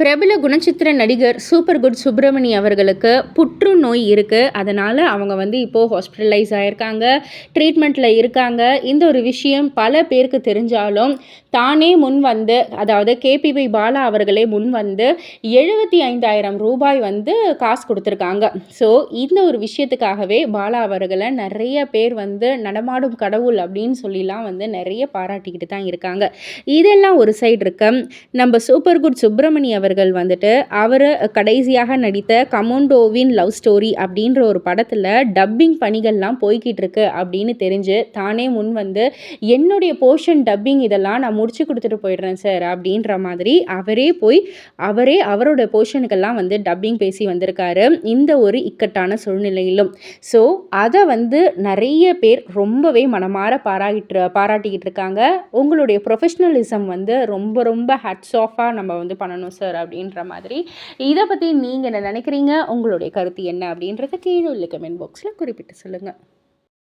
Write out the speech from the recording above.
பிரபல குணச்சித்திர நடிகர் சூப்பர் குட் சுப்பிரமணி அவர்களுக்கு புற்றுநோய் இருக்குது அதனால் அவங்க வந்து இப்போது ஹாஸ்பிட்டலைஸ் ஆகியிருக்காங்க ட்ரீட்மெண்ட்டில் இருக்காங்க. இந்த ஒரு விஷயம் பல பேருக்கு தெரிஞ்சாலும் தானே முன் வந்து அதாவது கேபிபி பாலா அவர்களே முன் வந்து எழுபத்தி ஐந்தாயிரம் ரூபாய் வந்து காசு கொடுத்துருக்காங்க. ஸோ இந்த ஒரு விஷயத்துக்காகவே பாலா அவர்களை நிறைய பேர் வந்து நடமாடும் கடவுள் அப்படின்னு சொல்லிலாம் வந்து நிறைய பாராட்டிக்கிட்டு தான் இருக்காங்க. இதெல்லாம் ஒரு சைடு இருக்க. நம்ம சூப்பர் குட் சுப்பிரமணி அவர்கள் வந்துட்டு அவர் கடைசியாக நடித்த கமோண்டோவின் லவ் ஸ்டோரி அப்படின்ற ஒரு படத்தில் டப்பிங் பணிகள்லாம் போய்கிட்டு இருக்கு அப்படின்னு தெரிஞ்சு தானே முன் வந்து என்னுடைய போர்ஷன் டப்பிங் இதெல்லாம் நான் முடிச்சு கொடுத்துட்டு போயிடுறேன் சார் அப்படின்ற மாதிரி அவரே போய் அவரே அவரோட போர்ஷனுக்கெல்லாம் வந்து டப்பிங் பேசி வந்திருக்காரு இந்த ஒரு இக்கட்டான சூழ்நிலையிலும். ஸோ அதை வந்து நிறைய பேர் ரொம்பவே மனமாற பாராட்டிட்டு பாராட்டிக்கிட்டு இருக்காங்க உங்களுடைய ப்ரொஃபஷ்னலிசம் வந்து ரொம்ப ரொம்ப ஹட்ஸ் ஆஃபாக நம்ம வந்து பண்ணணும் சார். அப்படின்ற மாதிரி. இதை பற்றி நீங்கள் என்ன நினைக்கிறீங்க? உங்களுடைய கருத்து என்ன அப்படின்றத கீழே உள்ள கமெண்ட் பாக்ஸில் குறிப்பிட்டு சொல்லுங்கள்